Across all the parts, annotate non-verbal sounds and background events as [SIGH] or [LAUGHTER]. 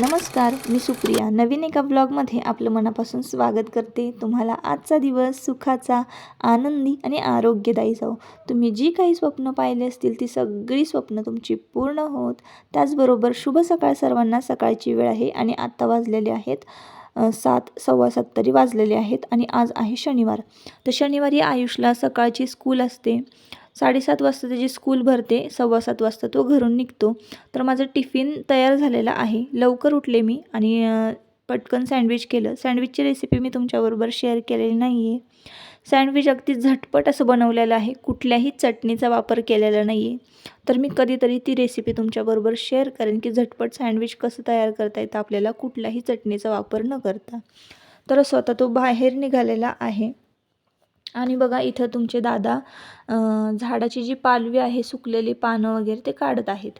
नमस्कार मी सुप्रिया. नवीन एका ब्लॉगमध्ये आपलं मनापासून स्वागत करते. तुम्हाला आजचा दिवस सुखाचा आनंदी आणि आरोग्यदायी जाऊ तुम्ही जी काही स्वप्न पाहिली असतील ती सगळी स्वप्न तुमची पूर्ण होत. त्याचबरोबर शुभ सकाळ सर्वांना. सकाळची वेळ आहे आणि आत्ता वाजलेले आहेत. सात सव्वा सात तरी वाजलेले आहेत आणि आज आहे शनिवार. तर शनिवारी आयुषला सकाळची स्कूल असते. साडेसात वाजता त्याची स्कूल भरते सव्वा सात वाजता तो घरून निघतो. तर माझं टिफिन तयार झालेला आहे. लवकर उठले मी आणि पटकन सँडविच केलं. सँडविचची रेसिपी मी तुमच्याबरोबर शेअर केलेली नाही आहे सँडविच अगदी झटपट असं बनवलेलं आहे. कुठल्याही चटणीचा वापर केलेला नाही आहे तर मी कधीतरी ती रेसिपी तुमच्याबरोबर शेअर करेन की झटपट सँडविच कसं तयार करता येतं आपल्याला कुठल्याही चटणीचा वापर न करता. तर स्वतः तो बाहेर निघालेला आहे. आणि बघा इथं तुमचे दादा झाडाची जी पालवी आहे सुकलेली पानं वगैरे ते काढत आहेत.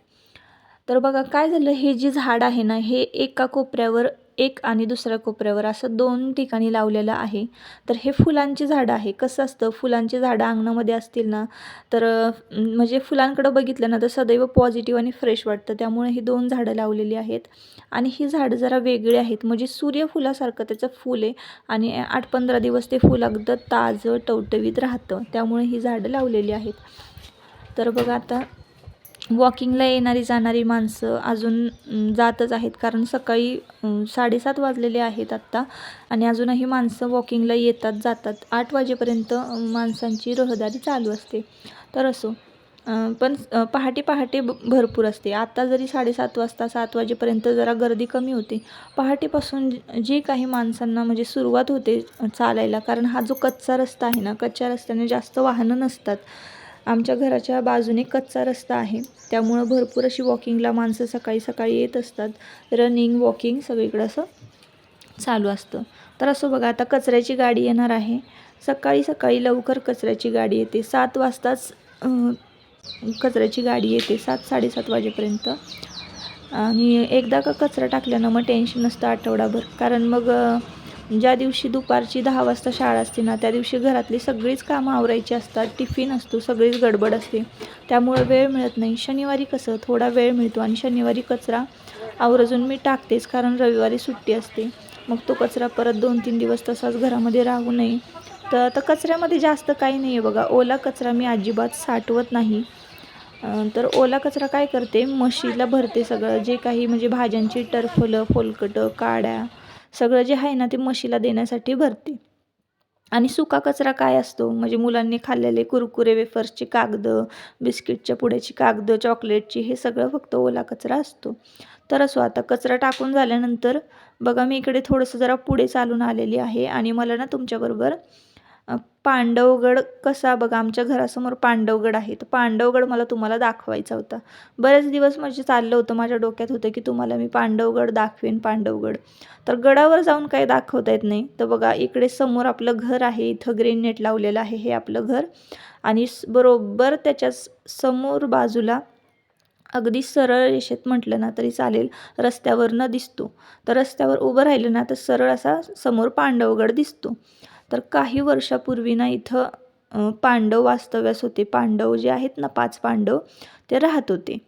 तर बघा काय झालं? हे जे झाड आहे ना हे एका कोपऱ्यावर एक आणि दुसऱ्या कोपऱ्यावर असं दोन ठिकाणी लावलेलं आहे. तर हे फुलांची झाडं आहे. कसं असतं? फुलांची झाडं अंगणामध्ये असतील ना तर म्हणजे फुलांकडं बघितलं ना तर सदैव पॉझिटिव्ह आणि फ्रेश वाटतं. त्यामुळे ही दोन झाडं लावलेली आहेत. आणि ही झाडं जरा वेगळी आहेत. म्हणजे सूर्यफुलासारखं त्याचं फूल आहे आणि आठ पंधरा दिवस ते फुल अगदी ताजं टवटवीत राहतं. त्यामुळे ही झाडं लावलेली आहेत. तर बघा आता वॉकिंगला येणारी जाणारी माणसं अजून जातच आहेत. कारण सकाळी साडेसात वाजलेले आहेत आत्ता. आणि अजूनही माणसं वॉकिंगला येतात जातात. आठ वाजेपर्यंत माणसांची रहदारी चालू असते. तर असो पण पहाटे पहाटे भरपूर असते. आता जरी साडेसात वाजता सात वाजेपर्यंत जरा गर्दी कमी होते. पहाटेपासून जी- काही माणसांना म्हणजे सुरुवात होते चालायला कारण हा जो कच्चा रस्ता आहे ना कच्च्या रस्त्याने जास्त वाहनं नसतात. आमच्या घराच्या बाजूने कच्चा रस्ता आहे. त्यामुळं भरपूर अशी वॉकिंगला माणसं सकाळी सकाळी येत असतात. रनिंग वॉकिंग सगळीकडं असं चालू असतं. तर असं बघा आता कचऱ्याची गाडी येणार आहे. सकाळी सकाळी लवकर कचऱ्याची गाडी येते. सात वाजताच कचऱ्याची गाडी येते. सात साडेसात वाजेपर्यंत. आणि एकदा का कचरा टाकल्यानं मग टेन्शन नसतं आठवडाभर. कारण मग ज्या दिवशी दुपारची दहा वाजता शाळा असते ना त्या दिवशी घरातली सगळीच कामं आवरायची असतात टिफिन असतो सगळीच गडबड असते. त्यामुळं वेळ मिळत नाही. शनिवारी कसं थोडा वेळ मिळतो आणि शनिवारी कचरा आवर्जून मी टाकतेच कारण रविवारी सुट्टी असते. मग तो कचरा परत दोन तीन दिवस तसाच घरामध्ये राहू नये. तर आता कचऱ्यामध्ये जास्त काही नाही आहे बघा. ओला कचरा मी अजिबात साठवत नाही. तर ओला कचरा काय करते? म्हशीला भरते सगळं. जे काही म्हणजे भाज्यांची टरफलं फोलकटं काड्या सगळं जे आहे ना ते म्हशीला देण्यासाठी भरते. आणि सुका कचरा काय असतो? म्हणजे मुलांनी खाल्लेले कुरकुरे वेफर्सची कागदं बिस्किटच्या पुड्याची कागदं चॉकलेटची हे सगळं फक्त ओला कचरा असतो. तर असो आता कचरा टाकून झाल्यानंतर बघा मी इकडे थोडंसं जरा पुढे चालून आलेली आहे आणि मला ना तुमच्याबरोबर पांडवगड कसा बघा आमच्या घरासमोर पांडवगड आहे. तर पांडवगड मला तुम्हाला दाखवायचा होता. बरेच दिवस म्हणजे चाललं होतं माझ्या डोक्यात होतं की तुम्हाला मी पांडवगड दाखवेन पांडवगड. तर गडावर जाऊन काही दाखवता येत नाही. तर बघा इकडे समोर आपलं घर आहे इथं ग्रीन नेट लावलेलं आहे हे आपलं घर. आणि बरोबर त्याच्यासमोर बाजूला अगदी सरळ रेषेत म्हटलं ना तरी चालेल रस्त्यावरनं दिसतो. तर रस्त्यावर उभं राहिलं ना तर सरळ असा समोर पांडवगड दिसतो. तर काही वर्षापूर्वी ना इथं पांडव वास्तव्यास होते. पांडव जे आहेत ना पाच पांडव ते राहत होते.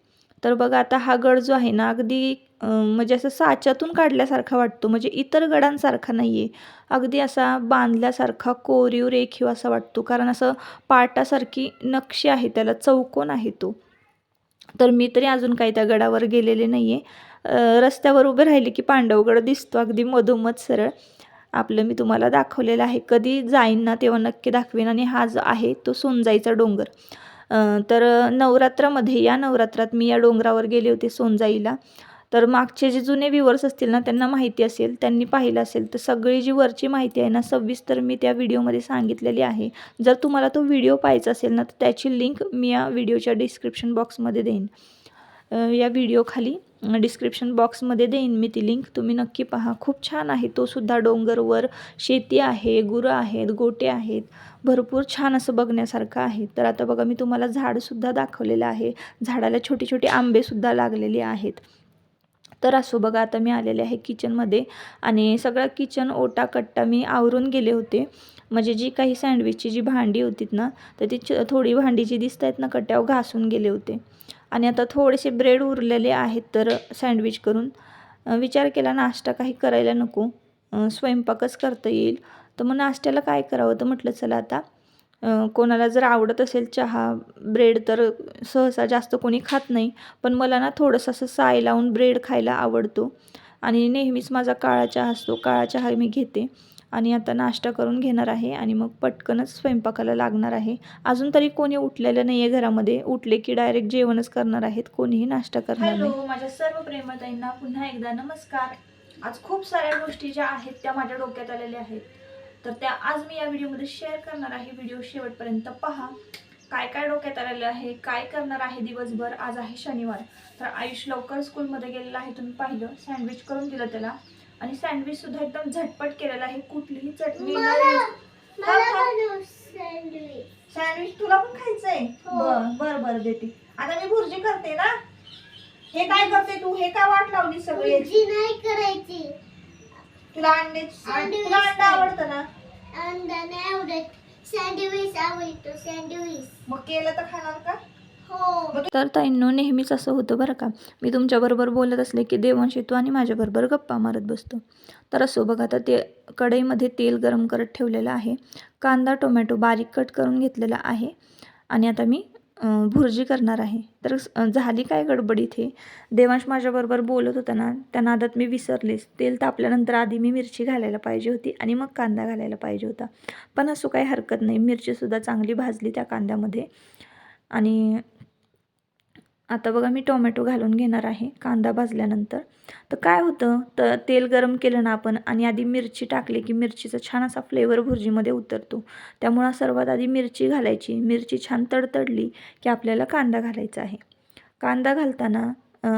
तर बघा आता हा गड जो आहे ना अगदी म्हणजे असं साच्यातून काढल्यासारखा वाटतो. म्हणजे इतर गडांसारखा नाही आहे अगदी असा बांधल्यासारखा कोरीव रेखीव असा वाटतो. कारण असं पाटासारखी नक्षी आहे त्याला चौकोन आहे तो. तर मी तरी अजून काही त्या गडावर गेलेले नाही आहे रस्त्यावर उभे राहिले की पांडवगड दिसतो. अगदी मधोमध सरळ. आपलं मी तुम्हाला दाखवलेलं आहे. कधी जाईन ना तेव्हा नक्की दाखवेन आणि हा जो आहे तो सोनजाईचा डोंगर. तर नवरात्रामध्ये या नवरात्रात मी या डोंगरावर गेले होते सोनजाईला. तर मागचे जे जुने व्ह्युअर्स असतील ना त्यांना माहिती असेल त्यांनी पाहिलं असेल तर सगळी जी वरची माहिती आहे ना सविस्तर मी त्या व्हिडिओमध्ये सांगितलेली आहे. जर तुम्हाला तो व्हिडिओ पाहायचा असेल ना तर त्याची लिंक मी या व्हिडिओच्या डिस्क्रिप्शन बॉक्समध्ये देईन. या व्हिडिओखाली डिस्क्रिप्शन बॉक्समध्ये देईन मी ती लिंक तुम्ही नक्की पहा. खूप छान आहे. तो सुद्धा डोंगरवर शेती आहे गुरं आहेत गोटे आहेत. भरपूर छान असं बघण्यासारखं आहे. तर आता बघा मी तुम्हाला झाडसुद्धा दाखवलेलं आहे. झाडाला छोटे छोटे आंबेसुद्धा लागलेले आहेत. तर असो बघा आता मी आलेले आहे किचनमध्ये आणि सगळं किचन ओटा कट्टा मी आवरून गेले होते. म्हणजे जी काही सँडविचची जी भांडी होती ना तर ती थोडी भांडी जी दिसत आहेत ना कट्ट्यावर घासून गेले होते. आणि आता थोडेसे ब्रेड उरलेले आहेत तर सँडविच करून. विचार केला नाश्ता काही करायला नको. स्वयंपाकच करता येईल. तर मग नाश्त्याला काय करावं तर म्हटलं चला आता. कोणाला जर आवडत असेल चहा ब्रेड तर सहसा जास्त कोणी खात नाही. पण मला ना थोडंसं असं साय लावून ब्रेड खायला आवडतो. आणि नेहमीच माझा काळा चहा असतो. काळा चहा मी घेते. आणि आता नाश्ता करून घेणार आहे आणि मग पटकनच स्वयंपाकाला लागणार आहे. अजून तरी कोणी उठलेलं नाही आहे घरामध्ये. उठले की डायरेक्ट जेवणच करणार आहेत. कोणीही नाश्ता करणार नाही. हॅलो माझ्या सर्व प्रेमताईंना पुन्हा एकदा नमस्कार. आज खूप साऱ्या गोष्टी ज्या आहेत त्या माझ्या डोक्यात आलेल्या आहेत. तर त्या आज मी या व्हिडिओमध्ये शेअर करणार आहे. व्हिडिओ शेवटपर्यंत पहा. काय काय डोक्यात आलेलं आहे? काय करणार आहे दिवसभर? आज आहे शनिवार. तर आयुष लवकर स्कूलमध्ये गेलेला आहे. तुम्ही पाहिलं सँडविच करून दिलं त्याला. आणि सँडविच सुद्धा एकदम झटपट केलेला आहे. कुठलीही चटणी. सँडविच तुला पण खायचंय? बर बर बर देते आता मी भुर्जी करते ना. हे काय करते तू? हे काय वाट लावली सगळी? नाही करायची. तुला अंडे तुला अंडा. आवडतं ना? अंडा नाही आवडत. सँडविच आवडतो सँडविच मग केलं तर खाणार का? तर ताईंनो नेहमीच असं होतं बरं का. मी तुमच्याबरोबर बोलत असले की देवांश येतो आणि माझ्याबरोबर गप्पा मारत बसतो. तर असो बघा आता ते कढईमध्ये तेल गरम करत ठेवलेलं आहे. कांदा टोमॅटो बारीक कट करून घेतलेला आहे. आणि आता मी भुर्जी करणार आहे. तर झाली काय गडबडीत हे देवांश माझ्याबरोबर बोलत होता ना त्या नादात मी विसरलेच. तेल तापल्यानंतर आधी मी मिरची घालायला पाहिजे होती आणि मग कांदा घालायला पाहिजे होता. पण असो काही हरकत नाही. मिरचीसुद्धा चांगली भाजली त्या कांद्यामध्ये. आणि आता बघा मी टोमॅटो घालून घेणार आहे कांदा भाजल्यानंतर. तर काय होतं तर तेल गरम केलं ना आपण आणि आधी मिरची टाकली की मिरचीचा छान असा फ्लेवर भुर्जीमध्ये उतरतो. त्यामुळं सर्वात आधी मिरची घालायची मिरची छान तडतडली की आपल्याला कांदा घालायचा आहे. कांदा घालताना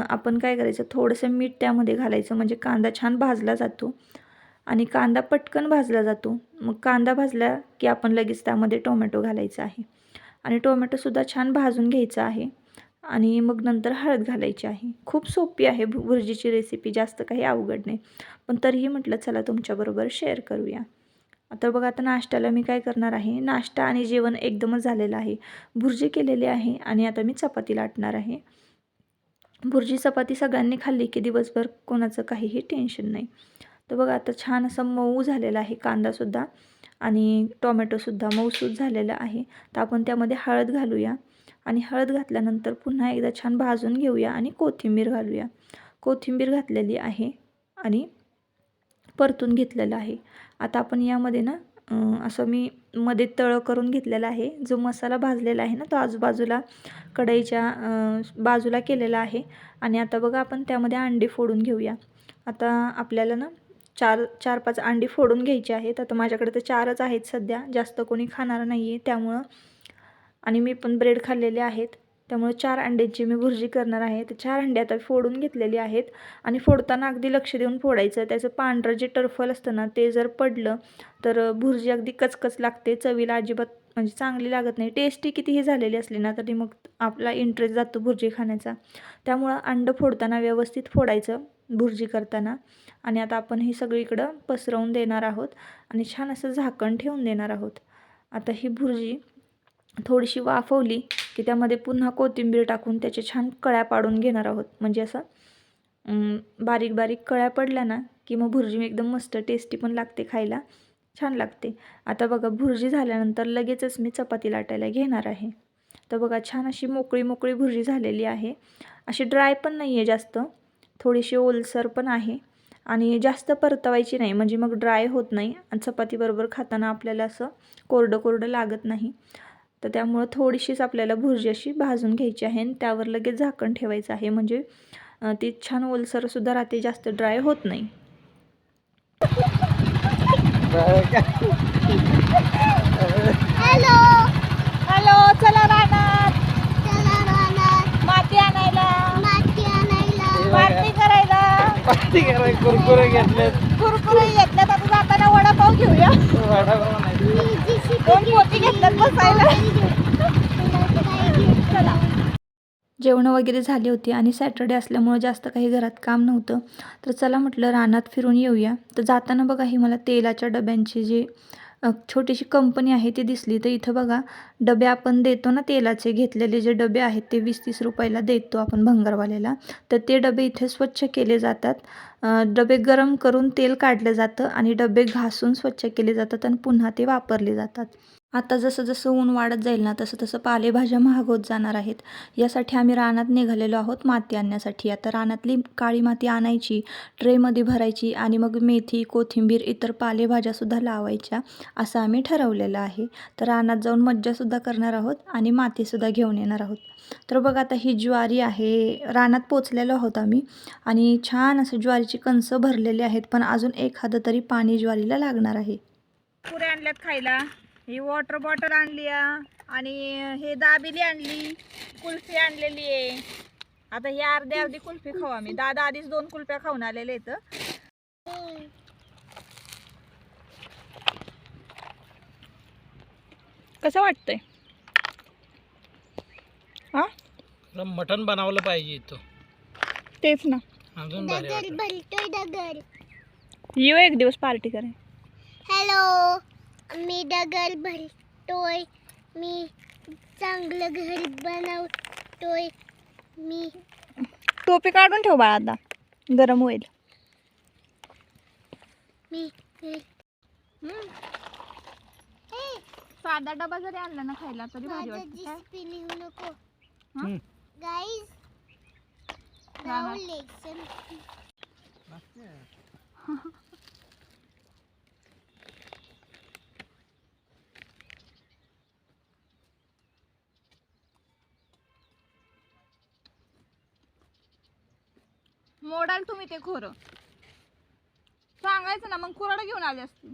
आपण काय करायचं थोडंसं मीठ त्यामध्ये घालायचं म्हणजे कांदा छान भाजला जातो आणि कांदा पटकन भाजला जातो. मग कांदा भाजला की आपण लगेच त्यामध्ये टोमॅटो घालायचा आहे. आणि टोमॅटोसुद्धा छान भाजून घ्यायचं आहे. आणि मग नंतर हळद घालायची आहे. खूप सोपी आहे भुर्जीची रेसिपी जास्त काही अवघड नाही. पण तरीही म्हटलं चला तुमच्याबरोबर शेअर करूया. आता बघा आता नाश्त्याला मी काय करणार आहे? नाश्ता आणि जेवण एकदमच झालेलं आहे. भुर्जी केलेली आहे आणि आता मी चपाती लाटणार आहे. भुर्जी चपाती सगळ्यांनी खाल्ली की दिवसभर कोणाचं काहीही टेन्शन नाही. तर बघा आता छान असं मऊ झालेलं आहे कांदासुद्धा आणि टोमॅटोसुद्धा मऊसूद झालेलं आहे. तर आपण त्यामध्ये हळद घालूया. आणि हळद घातल्यानंतर पुन्हा एकदा छान भाजून घेऊया आणि कोथिंबीर घालूया. कोथिंबीर घातलेली आहे आणि परतून घेतलेलं आहे. आता आपण यामध्ये ना असं मी मध्ये तळं करून घेतलेला आहे. जो मसाला भाजलेला आहे ना तो आजूबाजूला कढईच्या बाजूला केलेला आहे. आणि आता बघा आपण त्यामध्ये अंडी फोडून घेऊया. आता आपल्याला ना चार चार पाच अंडी फोडून घ्यायची आहेत. आता माझ्याकडे तर चारच आहेत सध्या. जास्त कोणी खाणार नाही आहे त्यामुळं आणि मी पण ब्रेड खाल्लेले आहेत. त्यामुळे चार अंड्यांची मी भुर्जी करणार आहे. तर चार अंडे आता फोडून घेतलेली आहेत. आणि फोडताना अगदी लक्ष देऊन फोडायचं त्याचं पांढरं जे टर्फल असतं ना ते जर पडलं तर भुर्जी अगदी कचकच लागते. चवीला अजिबात म्हणजे चांगली लागत नाही. टेस्टी कितीही झालेली असली ना तरी मग आपला इंटरेस्ट जातो भुर्जी खाण्याचा. त्यामुळं अंडं फोडताना व्यवस्थित फोडायचं भुर्जी करताना. आणि आता आपण हे सगळीकडं पसरवून देणार आहोत. आणि छान असं झाकण ठेवून देणार आहोत. आता ही भुर्जी थोडीशी वाफवली की त्यामध्ये पुन्हा कोथिंबीर टाकून त्याचे छान कळ्या पाडून घेणार आहोत. म्हणजे असं बारीक बारीक कळ्या पडल्या ना की मग भुर्जी एकदम मस्त टेस्टी पण लागते खायला. छान लागते. आता बघा भुर्जी झाल्यानंतर लगेचच मी चपाती लाटायला घेणार आहे. तर बघा छान अशी मोकळी मोकळी भुर्जी झालेली आहे. अशी ड्राय पण नाही आहे जास्त. थोडीशी ओलसर पण आहे. आणि जास्त परतवायची नाही. म्हणजे मग ड्राय होत नाही. आणि चपातीबरोबर खाताना आपल्याला असं कोरडं कोरडं लागत नाही. तर त्यामुळं थोडीशीच आपल्याला भुर्जी अशी भाजून घ्यायची आहे आणि त्यावर लगेच झाकण ठेवायचं आहे. म्हणजे ती छान ओलसरसुद्धा राहते जास्त ड्राय होत नाही. हॅलो. हॅलो चला रानात. चला रानात. माती आणायला. माती आणायला. पार्टी करायला. पार्टी कराय कुरकुरे घेतलेत. कुरकुरे घेतल्यात आता जाताना वडापाव घेऊया. वडापाव नाही. दोन पोती घेतल्यात बसायला. जेवणं वगैरे झाली होती आणि सॅटर्डे असल्यामुळं जास्त काही घरात काम नव्हतं. तर चला म्हटलं रानात फिरून येऊया. तर जाताना बघा ही मला तेलाच्या डब्यांची जी छोटीशी कंपनी आहे ती दिसली. तर इथं बघा डबे आपण देतो ना तेलाचे घेतलेले जे डबे आहेत ते वीस तीस रुपयाला देतो आपण भंगारवाल्याला. तर ते डबे इथे स्वच्छ केले जातात. डबे गरम करून तेल काढलं जातं आणि डबे घासून स्वच्छ केले जातात आणि पुन्हा ते वापरले जातात. आता जसं जसं ऊन वाढत जाईल ना तसं तसं पालेभाज्या महाग होत जाणार आहेत. यासाठी आम्ही रानात निघालेलो आहोत माती आणण्यासाठी. आता रानातली काळी माती आणायची ट्रेमध्ये भरायची आणि मग मेथी कोथिंबीर इतर पालेभाज्यासुद्धा लावायच्या असं आम्ही ठरवलेलं आहे. तर रानात जाऊन मज्जासुद्धा करणार आहोत आणि मातीसुद्धा घेऊन येणार आहोत. तर बघ आता ही ज्वारी आहे. रानात पोचलेलो आहोत आम्ही आणि छान असं ज्वारीची कणसं भरलेली आहेत पण अजून एखादं तरी पाणी ज्वारीला लागणार आहे. पुऱ्या आणल्यात खायला. ही वॉटर बॉटल आणली आ, आणि हे दाबिली आणली. कुल्फी आणलेली आहे. आता ही अर्धी अर्धी कुल्फी खाऊ आम्ही. दादा आधीच दोन कुल्फ्या खाऊन आलेले आहेत. कसं वाटतंय? हा? मटण बनवलं पाहिजे इथं. तेच ना. अजून भारी वाटेल. येऊ एक दिवस पार्टी कराय हॅलो मी डगर भरतोय मी चांगलं घर बनवतोय मी टोपी काढून ठेव बाळा आता गरम होईल. मी साधा डबा जरी आणला ना खायला तरी भारी माझं वाटतं नको. गाईज [LAUGHS] मोडाल तुम्ही ते खोरं. सांगायचं ना मग कुराड घेऊन आले असते.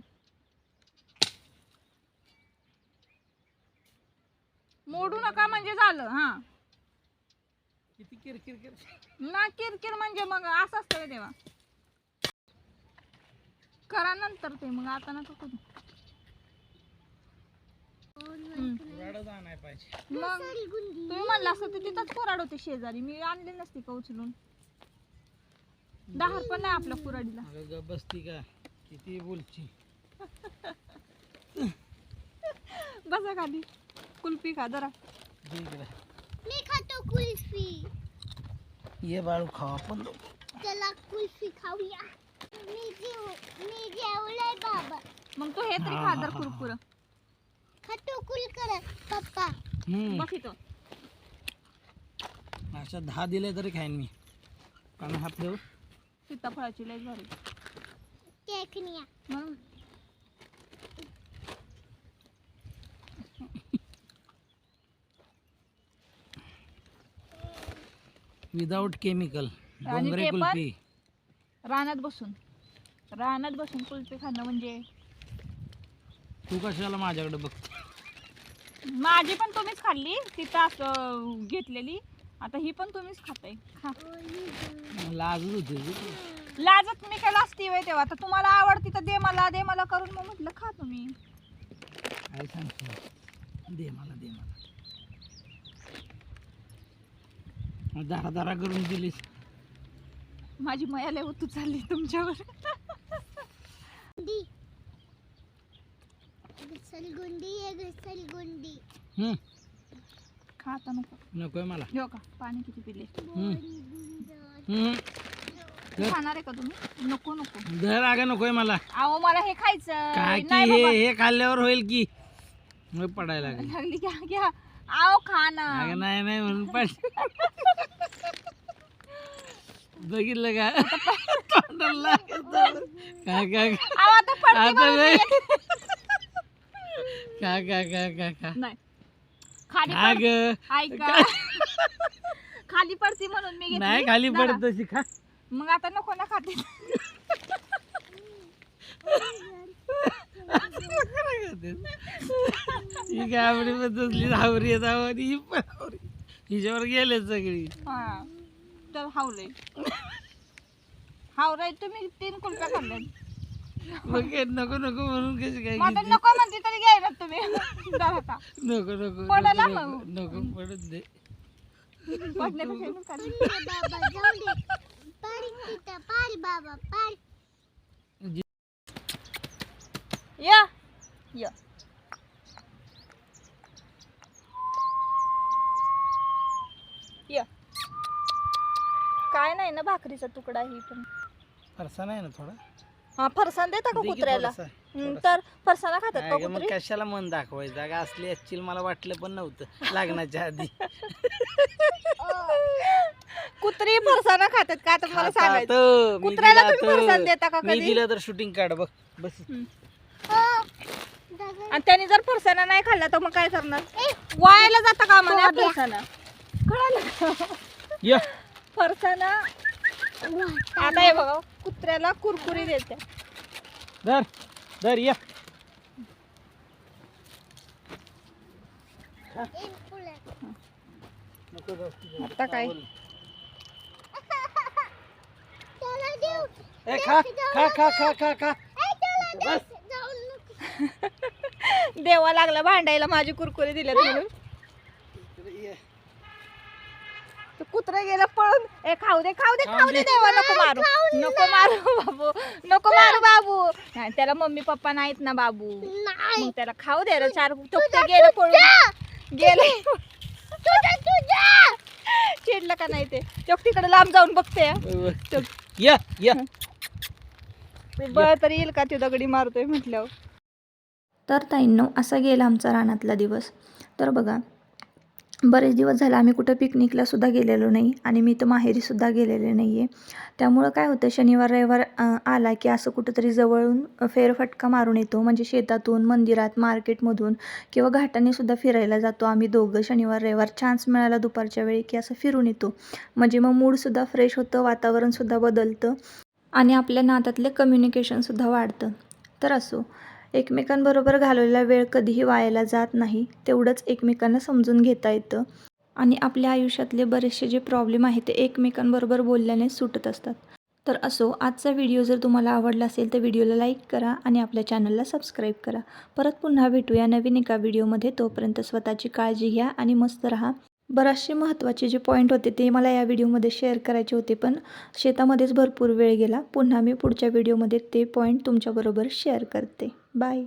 मोडू नका म्हणजे झालं हा. किती किरकिर किरकिर. ना किरकिर म्हणजे मग असं असतं का तेव्हा करा नंतर ते मग आता नका करू. मग तुम्ही म्हणलं असतं तिथंच कुराड होते शेजारी. मी आणले नसते का उचलून? दहा पण नाही आपल्या कुराडीला अगं बसती का? किती बोलची बसा खाली. कुल्फी खा जरा. मी खातो कुल्फी. ये बाळू खावा पण चला कुल्फी खाऊया. मी जेव मी जेवलंय बाबा. मग तू हे तरी खा जर कुरकुर. खातो कुल कर पप्पा. हम्म. बस इथं. अशा दहा दिले तरी खाईन मी. कारण हा फ्लेवर सीताफळाची लय भारी. टेकनिया विदाऊट केमिकल आणि डोंगरे ते पण? कुल्फी. रानात बसून. रानात बसून कुल्फी खाणं म्हणजे? तू कशाला माझ्याकडे बघ? माझी पण तुम्हीच खाल्ली तिथं असं घेतलेली. आता ही पण तुम्हीच खाताय. खा. लाजत होते. लाजत मी काय लाजती वय तेव्हा. आता तुम्हाला आवडती तर दे मला दे मला करून. मग म्हटलं खा तुम्ही. काय सांगतो. दे मला दे मला. दारा दारा करून दिलीस. माझी मया लय उतू चालली तुमच्यावर. गुंडी. घसरगुंडी आहे घसरगुंडी हम्म. खा आता नको नकोय मला. घेऊ का? पाणी किती पिले? हम्म. हम्म. खाणार आहे का तुम्ही? नको नको. धर अगं नकोय मला. अहो मला हे खायचं की नाही हे बाबा. हे खाल्ल्यावर होईल की? मग पडायला लागेल. लागली घ्या घ्या. आओ खा ना. अगं नाही नाही म्हणून पड. बघितलं का? तोंडाला. काय काय आओ आता पडते आता म्हणून नाही. मी- काय काय नाही. खाली काय पड- ग. ऐका. खाली पडती म्हणून मी घेतली. नाही खाली जरा. पडत तशी खा. मग आता नको ना खाते ही ही पण हिच्यावर गेले सगळी. हा. तर हावलंय. हावराय तुम्ही तीन कुल्प्या खाल्ल्या मग नको नको म्हणून कशी काय मग आता घेते? नको म्हणते तरी घ्यायला तुम्ही. नको नको पडायला नको पडत दे पडण्यापेक्षा बाबा जाऊ तिथं बाबा या. या. या. काय नाही ना भाकरीचा तुकडा ही पण फरसाण आहे ना थोडा? हा फरसाण देता का दे की कुत्र्याला? थोडासा. तर फरसाणा खातात का अगं, मग कुत्री? कशाला मन दाखवायचं? जागा असली ऍक्च्युअली मला वाटलं पण नव्हतं लग्नाच्या आधी. [LAUGHS] कुत्री फरसाणा खातात का? आता मला सांगायचं. खातात. मी कुत्र्याला दिला तुम्ही फरसाण तर. देता का मी कधी? दिलं तर शूटिंग काढ बघ बस. आणि त्यांनी जर फरसाणा नाही खाल्ला तर मग काय करणार? वायाला जाता का म्हणा फरसाणा. कळालं? का? या. फरसाणा. आता हे बघा. कुत्र्याला कुरकुरी देते धर धर या. आता काय ए, खा खा खा खा खा खा. देवा लागला भांडायला माझी कुरकुरी दिल्यात म्हणून तर कुत्रा गेला पळून. ए खाऊ दे खाऊ दे खाऊ दे देवा नको मारू. नको मारू बाबू. नको मारू बाबू. नाही त्याला मम्मी पप्पा नाहीत ना बाबू. नाही. मग त्याला खाऊ दे रे चार गेलं पळून. गेले. तुझा तुझा. चिडलं का नाही ते? चोक तिकडे लांब जाऊन बघते हा. तरी येईल का ते दगडी मारतोय म्हटल्यावर? तर ताईंनो असा गेला आमचा रानातला दिवस. तर बघा बरेच दिवस झाले आम्ही कुठं पिकनिकलासुद्धा गेलेलो नाही आणि मी तर माहेरीसुद्धा गेलेले नाही आहे त्यामुळं काय होतं शनिवार रविवार आला की असं कुठंतरी जवळून फेरफटका मारून येतो. म्हणजे शेतातून मंदिरात मार्केटमधून किंवा घाटानेसुद्धा फिरायला जातो आम्ही दोघं. शनिवार रविवार चान्स मिळाला दुपारच्या वेळी की असं फिरून येतो. म्हणजे मग मूडसुद्धा फ्रेश होतं वातावरणसुद्धा बदलतं आणि आपल्या नात्यातलं कम्युनिकेशनसुद्धा वाढतं. तर असो. एकमेकांबरोबर घालवलेला वेळ कधीही वायाला जात नाही तेवढंच एकमेकांना समजून घेता येतं. आणि आपल्या आयुष्यातले बरेचसे जे प्रॉब्लेम आहेत ते एकमेकांबरोबर बोलल्याने सुटत असतात. तर असो आजचा व्हिडिओ जर तुम्हाला आवडला असेल तर व्हिडिओला लाईक करा आणि आपल्या चॅनलला सबस्क्राईब करा. परत पुन्हा भेटूया नवीन एका व्हिडिओमध्ये तोपर्यंत स्वतःची काळजी घ्या आणि मस्त राहा. बराचसे महत्त्वाचे जे पॉईंट होते ते मला या व्हिडिओमध्ये शेअर करायचे होते पण शेतामध्येच भरपूर वेळ गेला. पुन्हा मी पुढच्या व्हिडिओमध्ये ते पॉईंट तुमच्याबरोबर शेअर करते. बाय